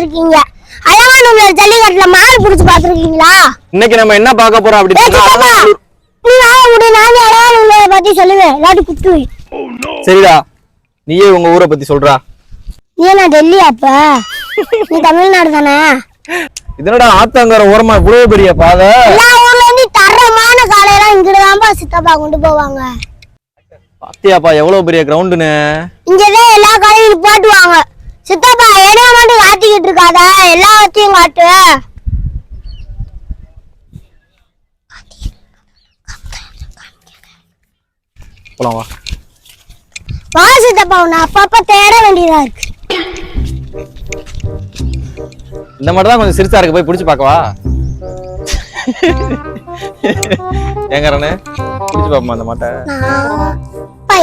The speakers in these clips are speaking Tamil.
பார்த்திருக்கீங்க. அலங்காநல்லூர் ஜல்லிக்கட்டுல மாடு புடிச்சு பார்த்திருக்கீங்களா? இன்னைக்கு நம்ம என்ன பார்க்க போறோம் அப்படின்னு சித்தப்பா நீ வாய விடு நானே அலங்காநல்லூரை பத்தி சொல்லுவேன் இல்லாட்டி குத்துவேன் சரிடா. நீயே உங்க ஊரை பத்தி சொல்றா. நீ என்ன டெல்லி அப்ப நீ தமிழ்நாடு தானே? இதனடா ஆத்தங்கர ஓரமா இவ்வளவு பெரிய பாதை. எல்லா ஊர்ல இருந்து தரமான காலையெல்லாம் இங்கிட்டுதான்ப்பா சித்தப்பா கொண்டு போவாங்க. பாத்தியாப்பா எவ்வளவு பெரிய கிரவுண்டுன்னு இங்கதான் எல்லா காலையும் போட்டுவாங்க சித்தப்பா இடைய மட்டும் காத்திக்கிட்டு இருக்காத. எல்லாத்தையும் காட்டு. போலாம் வா. வா சித்தப்பா உன்னை அப்பப்ப தேட வேண்டியதா இருக்கு. இந்த மாதிரி தான் கொஞ்சம் சிரிச்சா இருக்கு. போய் பிடிச்சு பார்க்கவா ஏங்கறனே பிடிச்சு பாப்போமா அந்த மாட்டை?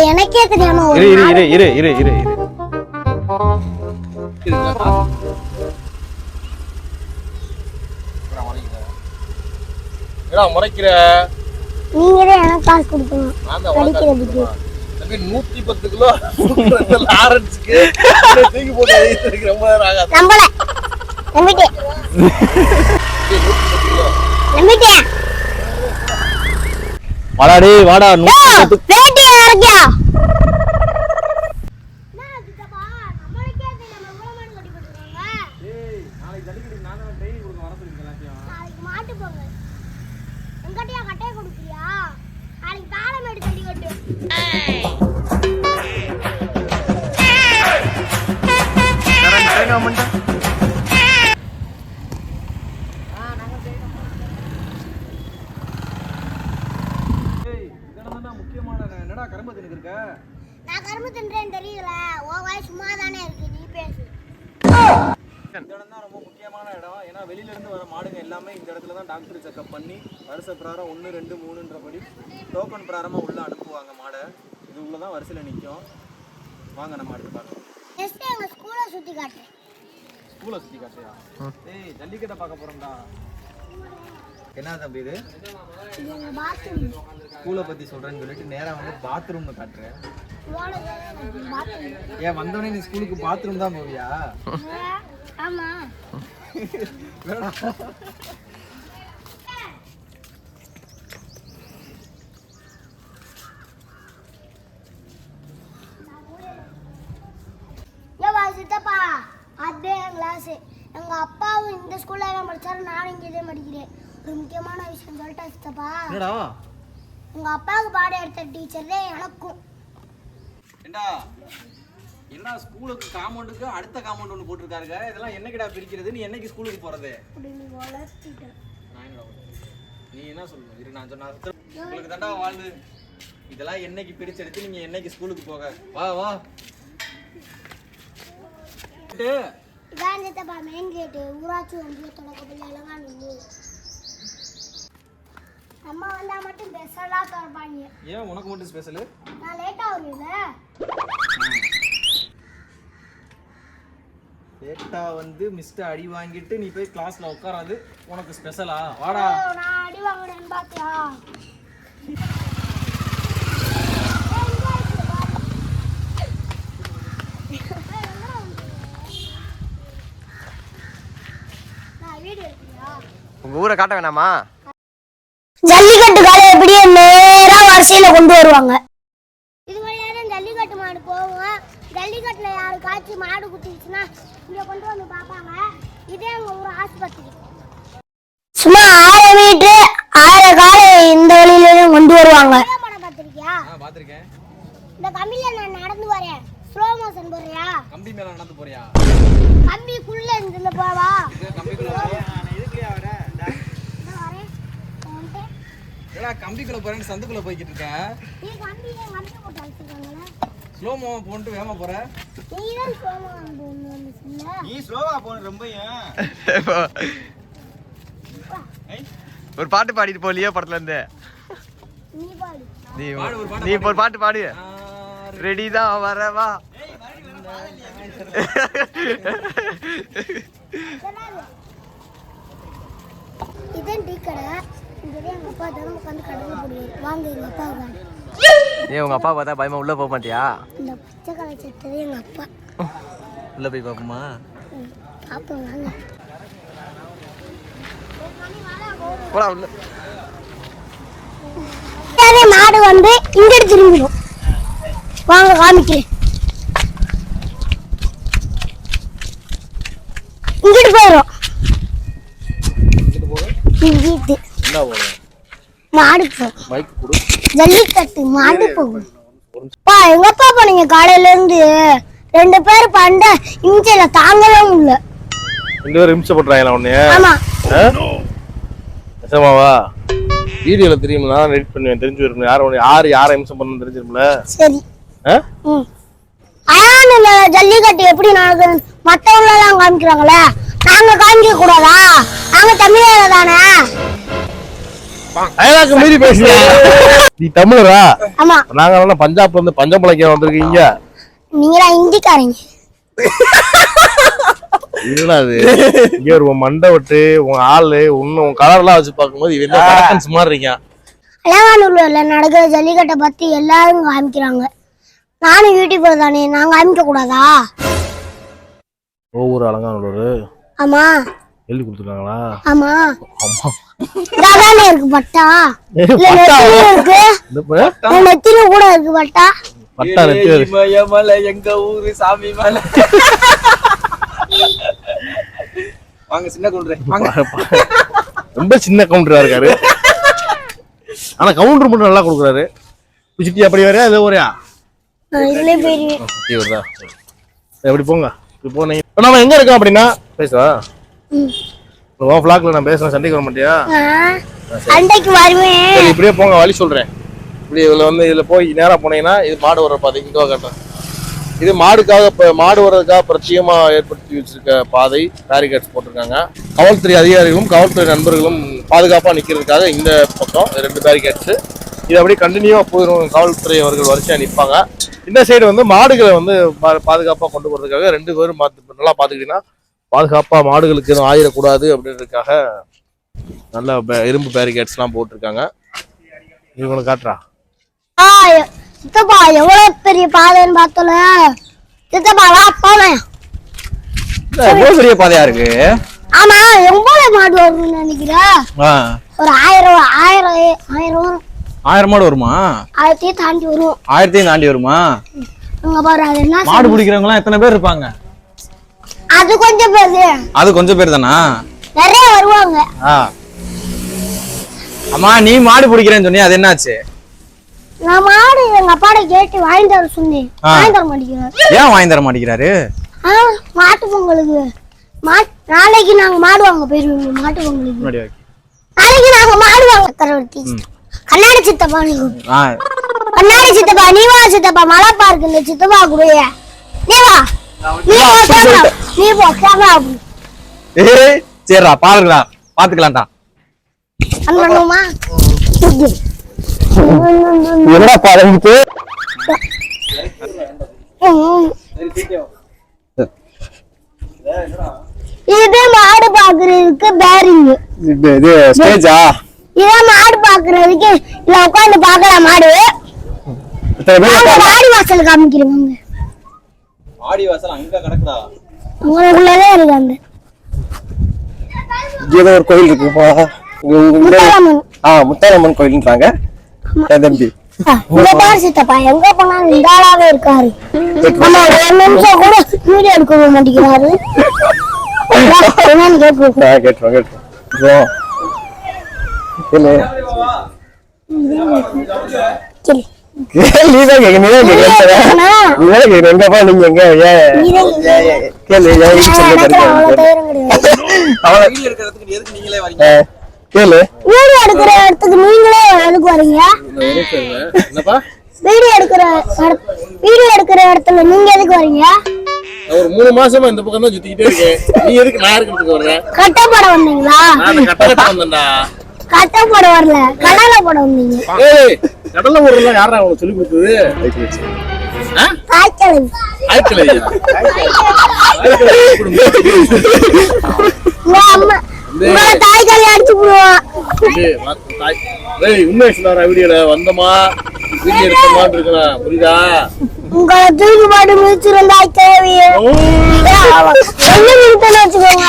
எனக்கே தெரியாம இரு இரு நாள் இரு இரு இரு. இரு இரு முறைக்கிற? நீங்க தான் எனக்கு காசு கொடுக்கணும்? படிக்கிறதுக்கு நூத்தி பத்து கிலோ ஆரஞ்சுக்கு தூக்கி போட்டு ரொம்ப ஆகாது. நம்பல. நம்பிட்டேன். நம்பிட்டேன். வாடா டேய் வாடா நூத்தி பத்து வேட்டி இறக்கியா? தின்றேன்னு தெரியல ஓ வாய் சும்மா தானே இருக்கு நீ பேசு. இந்த இடம் தான் ரொம்ப முக்கியமான இடம்? ஏன்னா வெளியில இருந்து வர மாடுங்க எல்லாமே இந்த இடத்துல தான் டாக்டர் செக்அப் பண்ணி வருஷ பிரகாரம் ஒன்று ரெண்டு மூணுன்றபடி டோக்கன் பிரகாரமாக உள்ள அனுப்புவாங்க மாடை. இது உள்ள தான் வரிசையில் நிற்கும் வாங்க நம்ம அடுத்து பார்க்கலாம். நெக்ஸ்ட் ஸ்கூலை சுத்தி காட்டுறேன். ஸ்கூலை சுற்றி காட்டியா ஏய் ஜல்லிக்கட்டை பார்க்க போகிறோம்டா என்ன தம்பி இது? ஸ்கூலை பற்றி சொல்கிறேன்னு சொல்லிட்டு நேராக வந்து பாத்ரூம்னு காட்டுறேன் ஏன் வந்தோடனே நீ ஸ்கூலுக்கு பாத்ரூம் தான் போவியா? ஆமா. ஏவா சித்தப்பா. அதே கிளாஸ் எங்க அப்பாவும் இந்த ஸ்கூல்ல தான் படிச்சாரு நானும் இங்கே தான் படிக்கிறேன். ஒரு முக்கியமான விஷயம் சொல்லிட்டா சித்தப்பா. என்னடா? உங்க அப்பாவுக்கு பாடம் எடுத்த டீச்சர் தான் எனக்கும். ஏண்டா? என்ன ஸ்கூலுக்கு காம்பவுண்டுக்கு அடுத்த காம்பவுண்ட் ஒன்று போட்டிருக்காருங்க? இதெல்லாம் என்னைக்குடா பிரிக்கிறது? நீ என்னைக்கு ஸ்கூலுக்கு போறது? அப்படி நீ என்ன சொல்லணும்? இரு நான் சொன்னா உங்களுக்கு தாண்டா வாழ்வு. இதெல்லாம் என்னைக்கு பிரிச்செடுத்து நீங்க என்னைக்கு ஸ்கூலுக்கு போக? வா வா. இதான் சித்தப்பா மெயின் கேட்டு ஊராட்சி ஒன்றிய தொடக்கப்பள்ளி அலங்காநல்லூ நம்ம வந்தா மட்டும் ஸ்பெஷலா திறப்பாங்க. ஏன் உனக்கு மட்டும் ஸ்பெஷலு நான் லேட்டா வருவேன்ல. லேட்டா வந்து மிஸ்டர் அடி வாங்கிட்டு நீ போய் கிளாஸ்ல உட்காராது உனக்கு ஸ்பெஷலா வாடா. நான் அடி வாங்கினேன்னு பாத்தியா? நான் வீடியோ எடுக்கிறியா உங்க ஊரை காட்ட வேணாமா? ஜல்லிக்கட்டு காலை எப்படியே நேரா வரிசையில கொண்டு வருவாங்க. இது வழியா தான் ஜல்லிக்கட்டு மாடு போகும் ஜல்லிக்கட்டுல யாருக்காச்சும் மாடு குத்திடுச்சுன்னா இங்க கொண்டு வந்து பார்ப்பாங்க. இதே எங்க ஊர் ஆஸ்பத்திரி. சும்மா ஆயிரம் மீட்டர் ஆயிரம் காலை இந்த வழியில கொண்டு வருவாங்க. படம் பார்த்திருக்கியா? ஆ பாத்திருக்கேன் இந்த கம்பியில நான் நடந்து வரேன் ஸ்லோ மோஷன் போடுறியா? கம்பி மேல நடந்து போறியா? கம்பிக்குள்ள இருந்து போவா இது கம்பிக்குள்ள போறியா நான் எதுக்குலயா வர நான் வரேன் வந்துட்டு, ஏடா கம்பிக்குள்ள போறேன்னு சந்துக்குள்ள போய்கிட்டு இருக்க. நீ கம்பியில கம்பி போட்டு அழைச்சிருக்காங்களா ஸ்லோ மோவன் போன்ட்டு வேகமா போற. நீ ஸ்லோவா போன ரொம்ப ஏன் ஒரு பாட்டு பாடிட்டு போலியோ படத்துல இருந்து. நீ பாடு. நீ பாடு, ஒரு பாட்டு நீ இப்போ ஒரு பாட்டு பாடு. ரெடி தான் வரவா. இதான் டீ கடை. இங்கே ஏன் உங்க அப்பா பார்த்தா பயமா உள்ள போக மாட்டியா? இந்த பச்சை கலர் சட்டை எங்கள் அப்பா. உள்ள போய் பாப்போமா ம், அப்போ வாங்க. போடா உள்ள. மாடு வந்து இங்கிட்டு திரும்பிடும். வாங்க காமிக்கிறேன். இங்கிட்டு போயிடும் இங்கிட்டு. என்ன போகும் மாடு மைக் கொடு. ஜல்லிக்கட்டு மாடு போகும் பா. எங்கப்பா போனீங்க காலையில இருந்து? ரெண்டு பேர் பண்ட இஞ்சல தாங்கவே முடியல. ரெண்டு பேரும் இம்சை பண்றாங்களா உன்னைய? ஆமா. நிஜமாவா வீடியோல தெரியுமா நான் எடிட் பண்ணுவேன் தெரிஞ்சு வரும் யார் உன்னை யார் யாரை இம்சம் பண்ணணும் தெரிஞ்சிரும்ல? சரி. இந்த ஜல்லிக்கட்டு எப்படி நடக்குது மத்தவங்க எல்லாம் காமிக்கிறாங்களே. நாங்க காமிக்க கூடாதா நாங்க தமிழக தானே அயலாக்கு மீறி பேசுறியா? நீ தமிழரா? ஆமா. நாங்க எல்லாம் பஞ்சாப்ல இருந்து பஞ்சம்பளைக்க வந்திருக்கீங்க. நீங்களா ஹிந்திக்காரங்க என்னடா அது இங்க ஒரு உன் மண்டை விட்டு உன் ஆளு உன்ன உன் கலர் எல்லாம் வச்சு பார்க்கும்போது இவன் தான் மாதிரி இருக்கான் அலங்காநல்லூர்ல நடக்கிற ஜல்லிக்கட்டை பத்தி எல்லாரும் காமிக்கிறாங்க. நானும் யூடியூபர் தானே நாங்க காமிக்க கூடாதா ஒவ்வொரு அலங்காநல்லூர் ஆமா. எழுதி கொடுத்துருக்காங்களா? ஆமா. ஆமா. இருக்கு பட்டா? இல்ல நெத்தில நெத்தில கூட இருக்கு பட்டா. பட்டா நெத்தி வருது. மலை எங்க ஊரு சாமி மலை? வாங்க சின்ன வாங்க. ரொம்ப சின்ன கவுண்டரா இருக்காரு. ஆனா கவுண்டர் மட்டும் நல்லா கொடுக்குறாரு. சிட்டி அப்படி வரையா சிட்டி வருதா? எப்படி போங்க. இப்ப நம்ம எங்க இருக்கோம் அப்படின்னா பேசுவா? ம். உன் ஃபிளாக்ல நான் பேசுறேன். சண்டைக்கு வர மாட்டியா? சண்டைக்கு வருவேன். சரி இப்படியே போங்க வழி சொல்றேன். இப்படி இதுல வந்து இதுல போய் நேரா போனீங்கன்னா இது மாடு வர பாதை. இங்க காட்டுறேன். இது மாடுக்காக மாடு வர்றதுக்காக பிரத்யேகமா ஏற்படுத்தி வச்சிருக்க பாதை. பேரிகேட்ஸ் போட்டிருக்காங்க. காவல்துறை அதிகாரிகளும் காவல்துறை நண்பர்களும் பாதுகாப்பா நிக்கிறதுக்காக இந்த பக்கம் ரெண்டு பேரிகேட்ஸ் இது அப்படியே கண்டினியூவா போயிடும் காவல்துறை அவர்கள் வரிசையா நிற்பாங்க இந்த சைடு வந்து மாடுகளை வந்து பா- பாதுகாப்பா கொண்டு போறதுக்காக ரெண்டு பேரும் நல்லா பாத்துக்கிட்டீங்கன்னா பாதுகாப்பா மாடுகளுக்கு எதுவும் ஆயிடக்கூடாது அப்படின்றதுக்காக நல்ல இரும்பு பேரிகேட்ஸ்லாம் போட்டிருக்காங்க. இவங்களுக்கு காட்டுறா. சித்தப்பா எவ்வளவு பெரிய பாதைன்னு பார்த்தல சித்தப்பா வா போவேன் எவ்வளவு பெரிய பாதையா இருக்கு? ஆமா எவ்வளவு மாடு வரும்னு நினைக்கிறேன் ஒரு ஆயிரம் ஆயிரம் ஆயிரம் வரும். ஆயிரம் மாடு வருமா? ஆயிரத்தையும் தாண்டி வரும். ஆயிரத்தையும் தாண்டி வருமா? மாடு பிடிக்கிறவங்க எல்லாம் எத்தனை பேர் இருப்பாங்க? அது கொஞ்சம் பேரு. அது கொஞ்சம் பேர் தானா? நிறைய வருவாங்க. அம்மா நீ மாடு பிடிக்கிறேன்னு சொன்னியா அது என்னாச்சு? நான் மாடு எங்க அப்பாட கேட்டு வாங்கிட்டு வர சொன்னேன். ஆ. வாங்கிட்டு வர மாட்டேங்கிறாரு. ஏன் வாங்கி தர மாட்டேங்கிறாரு? மாட்டு பொங்கலுக்கு. நாளைக்கு நாங்க மாடு வாங்க போயிருவோம் மாட்டு பொங்கலுக்கு. வை. நாளைக்கு நாங்க மாடு வாங்க தரவர்த்தி கண்ணாடி சித்தப்பா நீ கண்ணாடி சித்தப்பா நீ வா சித்தப்பா மலை பார்க்கு இந்த சித்தப்பா கூட நீ வா. நீ கேமரா நீ ஏய் சரிடா பாருங்கடா பாத்துக்கலாம்டா. ஆன் பண்ணுவோமா என்னடா பாருங்க ம். இது மாடு பாக்குறதுக்கு பேரிங் இது ஸ்டேஜா இதான் மாடு பாக்குறதுக்கு இல்ல உட்காந்து பாக்கலாம் மாடு. வாசல் ஆடி வாசல் அங்க கிடக்குதா உங்களுக்குள்ளதான் இருக்கு அந்த. ஏதோ ஒரு கோயில் இருக்குப்பா இங்க ஆ முத்தாரம்மன் கோயில்ன்றாங்க. தம்பி. இங்க பாரு சித்தப்பா எங்க போனாலும் இந்த ஆளாவே இருக்காரு ஒரு நிமிஷம் கூட வீடியோ எடுக்க மாட்டேங்கிறாரு. என்னன்னு கேட்போம். கேட்டுருவோம் கேட்டுருவோம். சரி. நீ தான் கேட்க நீ தான் கேட்க ஆனா, நீ தான் கேட்க எங்கப்பா நீங்க எங்க? கேளு எனக்கு கேளு வீடியோ எடுக்கிற இடத்துக்கு நீங்களே வரீங்க? வீடியோ எடுக்கிற இடத்- வீடியோ எடுக்கிற இடத்துல நீங்க எதுக்கு வரீங்க? ஒரு மூணு மாசமா இந்த பக்கம் தான் சுத்திக்கிட்டே இருக்கேன். நீ எதுக்கு நான் இருக்கிறதுக்கு வர்றேன் கட்டப்பட வந்தீங்களா? நான் கட்ட வந்தேன்டா. கட்டப்பட வரல. கடலை போட வந்தீங்க. ஏய் கடல்ல ஊர்லாம் யாரா உனக்கு சொல்லி கொடுத்தது? காய்ச்சல் ஆயிரத்தி உங்க அம்மா. உங்களை தாய் காலி அடிச்சு போடுவான். டேய் உண்மை சொன்னாரா வீடியோல வந்தமா வீடியோ எடுத்தமான்னு இருக்கலாம் புரியுதா? உங்களை தூக்கி போட்டு மிதிச்சிருந்தா தேவையே வச்சுக்கோங்க.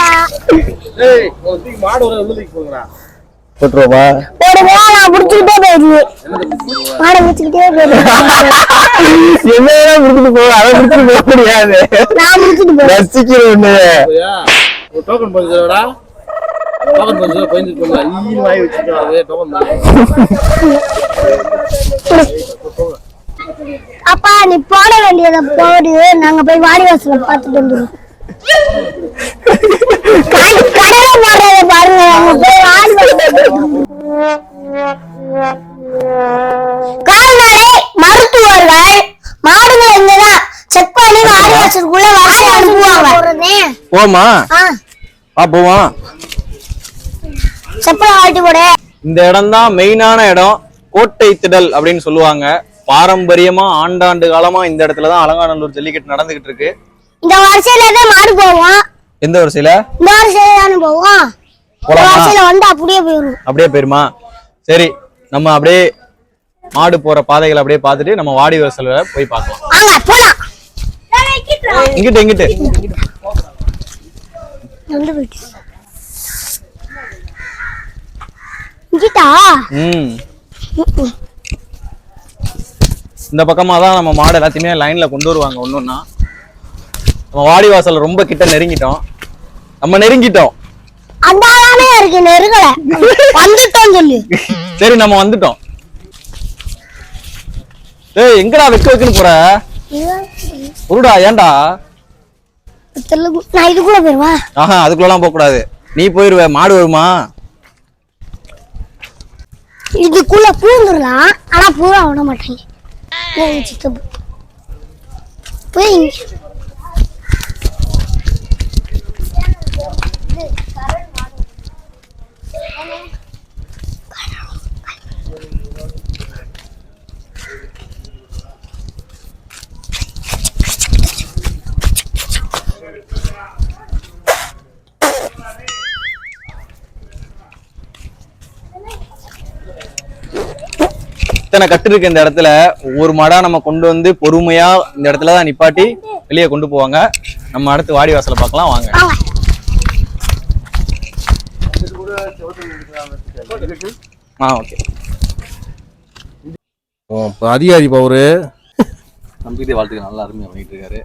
ஏய் தூக்கி மாடு வர போங்கடா போட்டுருவா ஒரு வேளை நான் பிடிச்சிக்கிட்டே போயிடுவேன் மாடை பிடிச்சிக்கிட்டே போயிடுவேன் என்ன முடிச்சுட்டு போ அதை போக முடியாது. நான் பிடிச்சிட்டு டோக்கன் டோக்கன் போங்க வாய் வச்சுட்டு அதே டோக்கன் அப்பா நீ போட வேண்டியதை போடு. நாங்க போய் வாடிவாசல பார்த்துட்டு வந்துடுவோம் கடை- கடையில போடுறத பாருங்க நாங்க போய் வாடிவாசல் கால்நடை மருத்துவர்கள் மாடுகளை இங்கதான். செக் பண்ணி வாடிவாசலுக்குள்ள வரிசை அனுப்புவாங்க. போமா போவோம் செப்பலை ஆட்டி போடு. இந்த இடம் தான் மெயினான இடம். கோட்டை திடல் அப்படின்னு சொல்லுவாங்க. பாரம்பரியமா ஆண்டாண்டு காலமா இந்த இடத்துல தான் அலங்காநல்லூர் ஜல்லிக்கட்டு நடந்துகிட்டு இருக்கு. இந்த வரிசையில தான் மாடு போவோம். எந்த வரிசையில? இந்த வரிசையில தானே போவோம். அப்படியே போயிடும் அப்படியே போயிருமா? சரி நம்ம அப்படியே மாடு போற பாதைகளை அப்படியே பார்த்துட்டு நம்ம வாடி வாசல்ல போய் பார்க்கலாம். இங்கிட்டு இங்கிட்டு. இந்த பக்கமா தான் நம்ம மாடு எல்லாத்தையுமே லைன்ல கொண்டு வருவாங்க ஒன்னொன்னா நம்ம வாடி வாசல் ரொம்ப கிட்ட நெருங்கிட்டோம். நம்ம நெருங்கிட்டோம். அந்த ஆளானே இருக்கு நெருங்கல. வந்துட்டோம் சொல்லு. சரி நம்ம வந்துட்டோம். ஏய் எங்கடா வெக்க வைக்கன்னு போற? உருடா ஏன்டா? நான் இது கூட போயிருவா? ஆஹா அதுக்குள்ளலாம் போக கூடாது நீ போயிருவ மாடு வருமா? இதுக்குள்ள பூந்துடலாம் ஆனா பூரா விட மாட்டேங்க. போய் இத்தனை கட்டு இருக்கு இந்த இடத்துல ஒவ்வொரு மாடா நம்ம கொண்டு வந்து பொறுமையா இந்த இடத்துல தான் நிப்பாட்டி வெளியே கொண்டு போவாங்க. நம்ம அடுத்து வாடி வாசலை பார்க்கலாம் வாங்க. வாங்க ஆ ஓகே. அதிகாரி பவரு நம்பிக்கை வாழ்த்துக்கு நல்லா அருமையா பண்ணிட்டு இருக்காரு.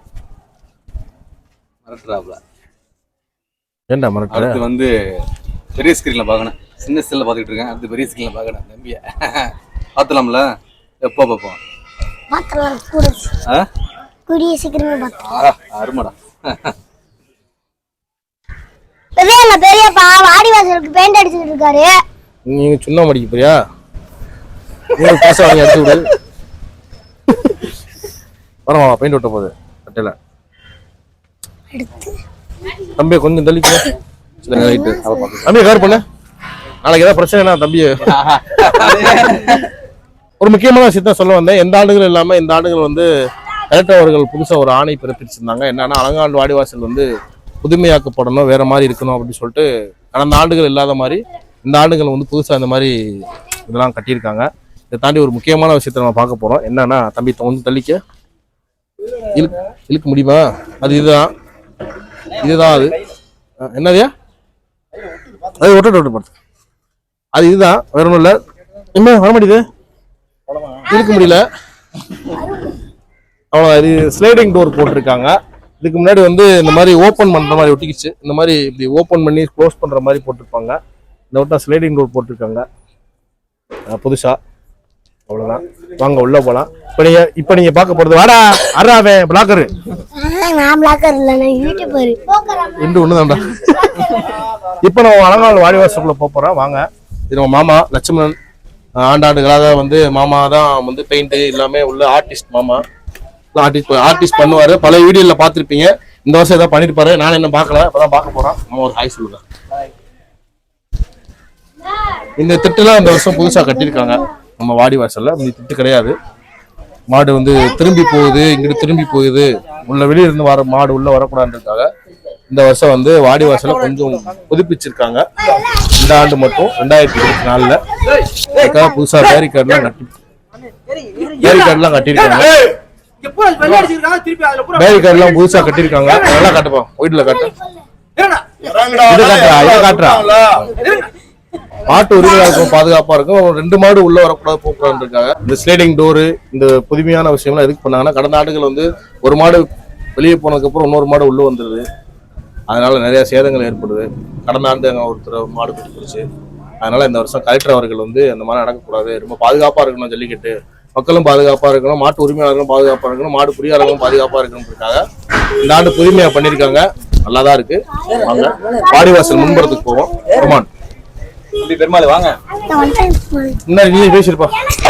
மிரட்டுறாப்ல ஏன்டா மிரட்டுற அடுத்து வந்து பெரிய ஸ்கிரீன்ல பார்க்கணும். சின்ன ஸ்கிரீன்ல பார்த்துட்டு இருக்கேன். அடுத்து பெரிய ஸ்கிரீன்ல பார்க்கணும். தம்பிய. பார்த்துலாம்ல எப்போ பார்ப்போம் பாத்திரம் கூட. ஆ? கூடிய சீக்கிரமே பார்த்தோம் அருமைடா. பெரிய இல்ல பெரியப்பா வாடிவாசலுக்கு பெயிண்ட் அடிச்சுட்டு இருக்காரு. நீங்க சுண்ணாம்பு அடிக்க போறியா? நீங்க காசை வாங்கி அடிச்சு விடு. பரவாயில்ல பெயிண்ட் ஒட்ட போகுது. கட்டையில. தம்பி கொஞ்சம் தள்ளிக்க. சரி ரைட்டு தம்பி கார் பண்ணு. நாளைக்கு ஏதாவது பிரச்சனைனா தம்பி ஒரு முக்கியமான விஷயத்த சொல்ல வந்தேன். எந்த ஆண்டுகள் இல்லாமல் இந்த ஆண்டுகள் வந்து கலெக்டர் அவர்கள் புதுசாக ஒரு ஆணை பிறப்பிச்சிருந்தாங்க. என்னன்னா அலங்காண்டு வாடிவாசல் வந்து புதுமையாக்கப்படணும் வேற மாதிரி இருக்கணும் அப்படின்னு சொல்லிட்டு கடந்த ஆண்டுகள் இல்லாத மாதிரி இந்த ஆண்டுகள் வந்து புதுசாக இந்த மாதிரி இதெல்லாம் கட்டியிருக்காங்க. இதை தாண்டி ஒரு முக்கியமான விஷயத்த நம்ம பார்க்க போறோம். என்னன்னா தம்பி வந்து தள்ளிக்க. இழுக்க இழுக்க முடியுமா? அது இதுதான். இதுதான் அது. என்னதையா அது ஒட்டு ஒட்டு படுத்து அது இதுதான். வேற ஒன்றும் இல்லை. என்ன வர மாட்டேங்குது? இழுக்க முடியல. அவ்வளோ இது ஸ்லைடிங் டோர் போட்டிருக்காங்க. இதுக்கு முன்னாடி வந்து இந்த மாதிரி ஓப்பன் பண்ற மாதிரி ஒட்டிக்கிச்சு. இந்த மாதிரி இப்படி ஓப்பன் பண்ணி க்ளோஸ் பண்ற மாதிரி போட்டிருப்பாங்க. இந்த வட்டம் ஸ்லைடிங் டோர் போட்டிருக்காங்க. அஹ் புதுசா. அவ்வளவுதான். வாங்க உள்ள போலாம். இப்போ நீங்க இப்போ நீங்க பார்க்க போறது வாடா அறாவே பிளாக்கரு நான் பிளாக்கர் இல்ல நான் யூடியூபர் ரெண்டு ஒன்று தான்டா இப்போ நம்ம அலங்கால் வாடிவாசலுக்குள்ள போக போறோம். வாங்க. இது நம்ம மாமா லட்சுமணன். ஆண்டாண்டுகளாக வந்து மாமா தான் வந்து பெயிண்ட் எல்லாமே உள்ள ஆர்டிஸ்ட் மாமா. ஆர்டிஸ்ட் ஆர்டிஸ்ட் பண்ணுவார். பல வீடியோவில் பார்த்துருப்பீங்க. இந்த வருஷம் ஏதாவது பண்ணிருப்பாரு. நான் என்ன பார்க்கல. இப்பதான் பார்க்க போறோம். நம்ம ஒரு ஹாய் சொல்லுவேன் இந்த திட்டுலாம் இந்த வருஷம் புதுசாக கட்டியிருக்காங்க. நம்ம வாடி வாசல்ல. இந்த திட்டு கிடையாது. மாடு வந்து திரும்பி போகுது. இங்கிட்டு திரும்பி போகுது. உள்ள வெளியிலிருந்து வர மாடு உள்ள வரக்கூடாதுன்றதுக்காக இந்த வருஷம் வந்து வாடி வாசல கொஞ்சம் புதுப்பிச்சிருக்காங்க. இந்த ஆண்டு மட்டும் ரெண்டாயிரத்தி இருபத்தி நாலுல. அதுக்காக புதுசா பேரிகார்ட்லாம் கட்டி பேரிகார்ட்லாம் கட்டியிருக்காங்க. எப்போ வெள்ளை அடிச்சிருக்காங்க எல்லாம் புதுசா கட்டியிருக்காங்க. நல்லா கட்டுப்போம் வீட்டுல காட்டு. காட்டுறா இதை காட்டுறா. மாட்டு உரிமையா இருக்கும் பாதுகாப்பா இருக்கும். ரெண்டு மாடு உள்ள வரக்கூடாது போகக்கூடாது இருக்காங்க. இந்த ஸ்லைடிங் டோரு இந்த புதுமையான விஷயம்லாம் எதுக்கு பண்ணாங்கன்னா கடந்த ஆண்டுகள் வந்து ஒரு மாடு வெளியே போனதுக்கு அப்புறம் இன்னொரு மாடு உள்ள வந்துருது. அதனால நிறைய சேதங்கள் ஏற்படுது. கடந்த ஆண்டு அங்க ஒருத்தர் மாடு கொடுத்துருச்சு அதனால இந்த வருஷம் கலெக்டர் அவர்கள் வந்து அந்த மாதிரி நடக்கக்கூடாது. ரொம்ப பாதுகாப்பா இருக்கணும் ஜல்லிக்கட்டு மக்களும் பாதுகாப்பா இருக்கணும் மாட்டு உரிமையாளர்களும் பாதுகாப்பா இருக்கணும் மாடு புரியாளர்களும் பாதுகாப்பா இருக்கணும்ன்றதுக்காக இந்த ஆண்டு புதுமையா பண்ணியிருக்காங்க. நல்லாதான் இருக்கு. வாங்க. வாடிவாசல் முன்புறத்துக்கு போவோம். ரொமான். இப்படி பெருமாள் வாங்க. முன்னாடி நீ பேசிருப்பா.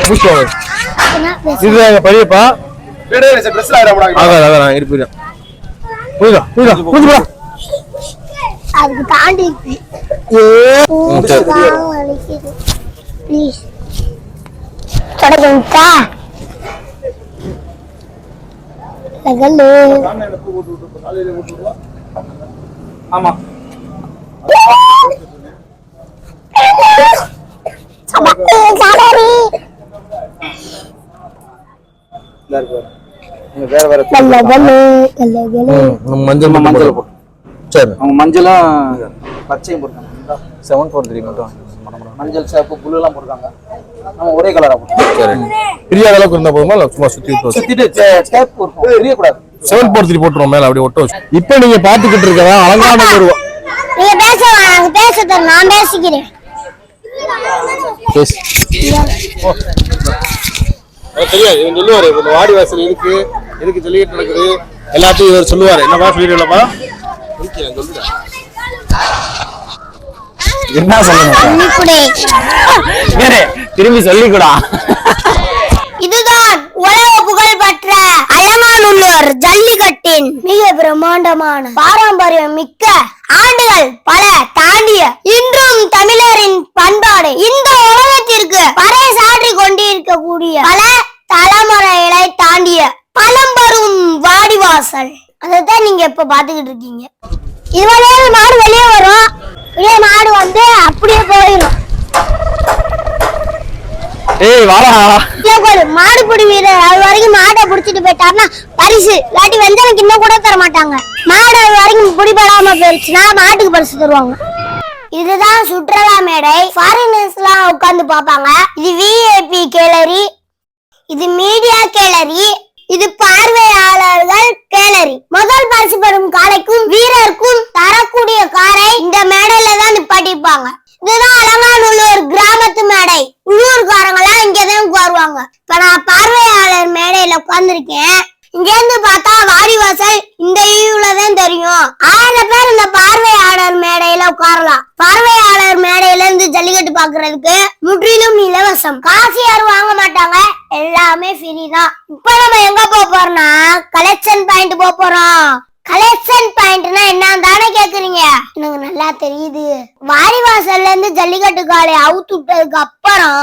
முடிச்சு வாங்க. இதுதான் எங்க பெரியப்பா? அதான் அதான் நான் இருப்பேன் புரியுதா புரியுதா புரியுதா அதுக்கு தாண்டி வலிக்குது. Please. தொடக்கா லகல்லு ஆமா. மஞ்சள் மஞ்சள். சரி. அவங்க மஞ்சளும் பச்சையும் போட்டுருக்காங்க. செவன் ஃபோர் த்ரீ மட்டும். மஞ்சள் சேப்பு புல்லு எல்லாம் போட்டுருக்காங்க. நம்ம ஒரே கலரா போட்டோம் சரி. பிரியாத அளவுக்கு இருந்தா போதுமா? இல்ல சும்மா சுத்தி விட்டு சுத்திட்டு டேப் இருக்கும் தெரியக்கூடாது செவன் போர் த்ரீ போட்டுருவோம் மேல அப்படியே ஒட்ட வச்சு. இப்போ நீங்க பாத்துக்கிட்டு இருக்கதா? அலங்கான உருவம் நீங்க பேச பேச நான் பேசிக்கிறேன். பேசு. தெரியாது. இவன் சொல்லுவாரு இந்த வாடி வாசல் எதுக்கு எதுக்கு ஜல்லிக்கட்டு நடக்குது? எல்லாத்தையும் இவர் சொல்லுவாரு. என்னப்பா சொல்லுடா என்ன சொல்லணும்? திரும்பி சொல்லிக்கூடா. இதுதான் உலக புகழ் பெற்ற அலங்காநல்லூர் ஜல்லிக்கட்டின் மிக பிரம்மாண்டமான பாரம்பரியம் மிக்க ஆண்டுகள் பல தாண்டிய இன்றும் தமிழரின் பண்பாடு இந்த உலகத்திற்கு பறை சாற்றி கொண்டிருக்கக்கூடிய பல தலைமுறைகளை தாண்டிய பழம்பெரும் வாடிவாசல். அதைத்தான் நீங்க இப்ப பாத்துக்கிட்டு இருக்கீங்க. இது வழியாக மாடு வெளியே வரும். வெளியே மாடு வந்து அப்படியே போயிடும். ஏய் வாடா. பாரு, மாடுபிடி வீரர் அது வரைக்கும் மாட்டை புடிச்சிட்டு போயிட்டாருன்னா பரிசு. இல்லாட்டி வெந்தனுக்கு இன்னும் கூட தர மாட்டாங்க. மாடு அது வரைக்கும் பிடிபடாம போயிருச்சுன்னா மாட்டுக்கு பரிசு தருவாங்க. இதுதான் சுற்றுலா மேடை. ஃபாரினர்ஸ் எல்லாம் உட்கார்ந்து பார்ப்பாங்க. இது விஐபி கேலரி இது மீடியா கேலரி இது பார்வையாளர்கள் கேலரி முதல் பரிசு பெறும் காலைக்கும் வீரருக்கும் தரக்கூடிய காரை இந்த மேடையில தான் நிப்பாட்டிப்பாங்க. இதுதான் அலங்காநல்லூர் கிராமத்து மேடை. உள்ளூர்காரங்களாம் இங்கதான் உட்காருவாங்க. இப்ப நான் பார்வையாளர் மேடையில உட்கார்ந்துருக்கேன். இங்க இருந்து பார்த்தா வாடிவாசல் இந்த தான் தெரியும். ஆயிரம் பேர் இந்த பார்வையாளர் மேடையில உட்காரலாம். பார்வையாளர் மேடையில இருந்து ஜல்லிக்கட்டு பாக்குறதுக்கு முற்றிலும் இலவசம் காசு யாரும் வாங்க மாட்டாங்க எல்லாமே ஃப்ரீ தான் இப்ப நம்ம எங்க போக போறோம்னா கலெக்ஷன் பாயிண்ட் போக போறோம். கலெக்ஷன் பாயிண்ட்னா என்ன தானே கேக்குறீங்க? எனக்கு நல்லா தெரியுது. வாரிவாசல்ல இருந்து ஜல்லிக்கட்டு காலை அவுத்து விட்டதுக்கு அப்புறம்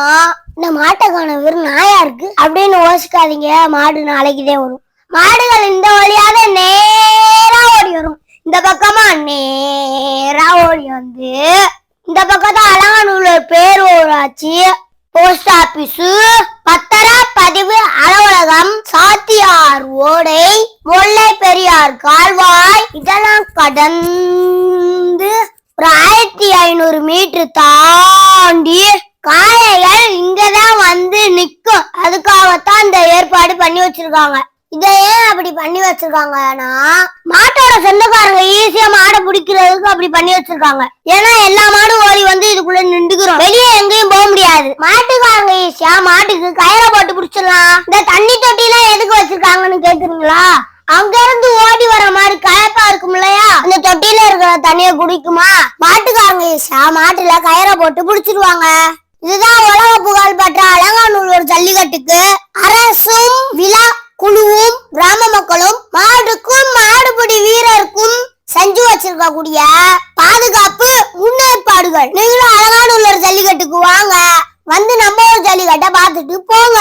இந்த மாட்டைக்கான வெறும் நாயா இருக்கு? அப்படின்னு யோசிக்காதீங்க. மாடு நாளைக்குதே வரும். மாடுகள் இந்த வழியாக நேரா ஓடி வரும். இந்த பக்கமா நேரா ஓடி வந்து இந்த பக்கம் தான் அலங்காநல்லூர் பேரூராட்சி போஸ்ட் ஆபீஸ் பத்தரா பதிவு அலுவலகம் சாத்தியார் ஓடை முல்லை பெரியார் கால்வாய். இதெல்லாம் கடந்து ஒரு ஆயிரத்தி ஐநூறு மீட்டர் தாண்டி காளைகள் இங்கதான் வந்து நிக்கும் அதுக்காகத்தான் இந்த ஏற்பாடு பண்ணி வச்சிருக்காங்க. இதை ஏன் அப்படி பண்ணி வச்சிருக்காங்கன்னா மாட்டோட சொந்தக்காரங்க ஈஸியா மாடை பிடிக்கிறதுக்கு அப்படி பண்ணி வச்சிருக்காங்க. ஏன்னா எல்லா மாடும் ஓடி வந்து இதுக்குள்ள நின்றுக்கிறோம். வெளியே எங்கேயும் போக முடியாது. மாட்டுக்காரங்க ஈஸியா மாட்டுக்கு கயிறை போட்டு பிடிச்சிடலாம். இந்த தண்ணி தொட்டி எல்லாம் எதுக்கு வச்சிருக்காங்கன்னு கேக்குறீங்களா? அங்க இருந்து ஓடி வர மாதிரி கயப்பா இருக்கும் இல்லையா? அந்த தொட்டியில இருக்கிற தண்ணிய குடிக்குமா? மாட்டுக்காரங்க ஈஸியா மாட்டுல கயிறை போட்டு பிடிச்சிருவாங்க. இதுதான் உலக புகழ் பெற்ற ஒரு ஜல்லிக்கட்டுக்கு அரசும் விழா குழுவும் கிராம மக்களும் மாடுக்கும் மாடுபிடி வீரருக்கும் செஞ்சு வச்சிருக்கக்கூடிய பாதுகாப்பு முன்னேற்பாடுகள். நீங்களும் அழகான உள்ள ஜல்லிக்கட்டுக்கு வாங்க. வந்து நம்ம ஒரு ஜல்லிக்கட்டை பார்த்துட்டு போங்க.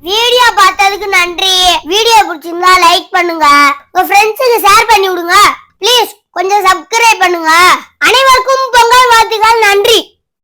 வீடியோ பார்த்ததுக்கு நன்றி. வீடியோ பிடிச்சிருந்தா லைக் பண்ணுங்க. உங்க ஃப்ரெண்ட்ஸுக்கு ஷேர் பண்ணி விடுங்க. ப்ளீஸ் கொஞ்சம் சப்ஸ்கிரைப் பண்ணுங்க. அனைவருக்கும் பொங்கல் வாழ்த்துக்கள். நன்றி.